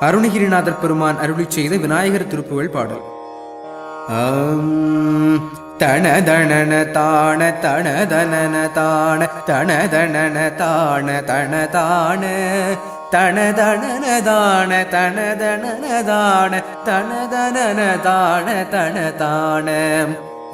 அருணகிரிநாதர் பெருமான் அருளி செய்த விநாயகர் திருப்புகள் பாடல். ஆம். தனதனன தான தனதனன தான தனதனன தான தனதான தனதனன தான தனதனன தான தனதனன தான தனதான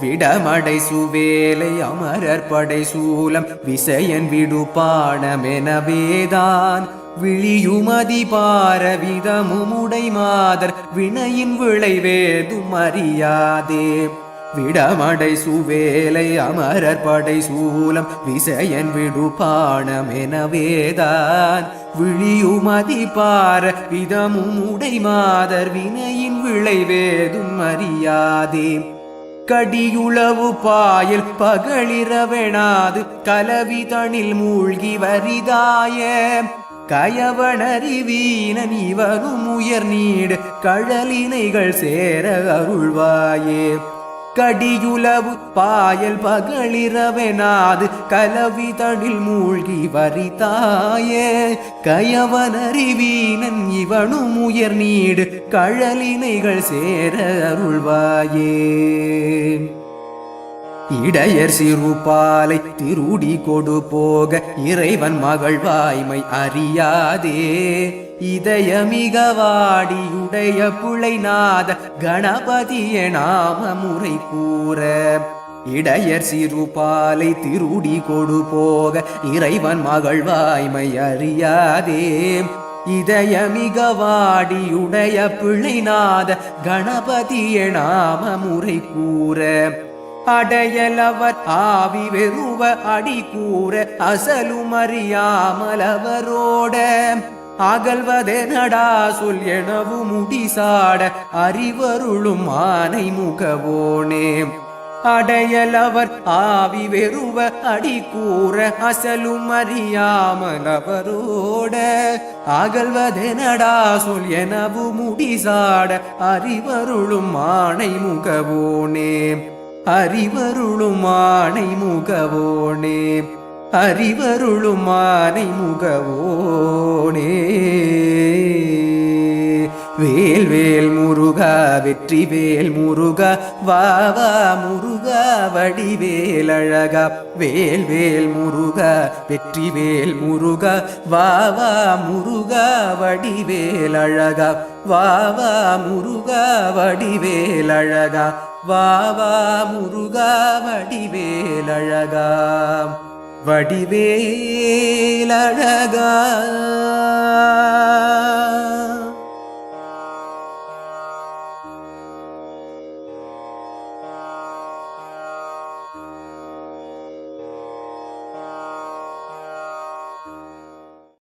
விடமடை சுவேலை அமரர் படை சூலம் விசயன் விடுபாணமெனவேதான் விழியுமதி பாரவிதமுமுடை மாதர் வினையின் விளைவேதும் அறியாதே. விடமடை சுவேலை அமரர் படை சூலம் விசயன் விடுபாணமெனவேதான் விழியுமதி பார விதமும் உடை மாதர் வினையின் விளைவேதும் அறியாதே. கடியுளவு பாயல் பகலிரவெனாது கலவி தனில் மூழ்கி வரிதாய. கயவனறிவீனன் இவரும் உயர் நீடு கழலினைகள் சேர அருள்வாயே. கடியுளவு பாயல் பகலிரவெனாது கலவி தனில் மூழ்கி வரிதாய கயவனறிவீனன் இவனும் உயர் நீடு கழலினைகள் சேர அருள்வாயே. இடையர் சிறுபாலை திருடி கொடு போக இறைவன் மகள் வாய்மை அறியாதே. இதயமிக வாடியுடைய புழைநாத கணபதிய நாம முறை கூற. இடையர் சிறுபாலை திருடி கொடு போக இறைவன் மகள் வாய்மை அறியாதே. இதயமிக வாடியுடைய பிழைநாத கணபதிய நாம முறை கூற. அடையலவர் ஆவி வெறுவ அடி கூற அசலும் அறியாமலவரோட அகல்வதெனடா சொல் எனவு முடிசாட அறிவருளும் ஆனை முகவோனே. அடையலவர் ஆவி வெறுவ அடி கூற அசலும் அறியாமலவரோட அகல்வதெனடா சொல் எனவு முடிசாட அறிவருளும் ஆணை முகவோனே. அறிவருளுமானை முகவோனே அறிவருளுமானை முகவோனே. வேல் வேல் முருகா வெற்றி வேல் முருகா வாவா முருகா வடிவேல் அழகா. வேல் வேல் முருகா வெற்றி வேல் முருகா வாவா முருகா வடிவேல் அழகா. வா முருகா வடிவேல் அழகா. வாவா முருகா வடிவேல் வடிவேலழகா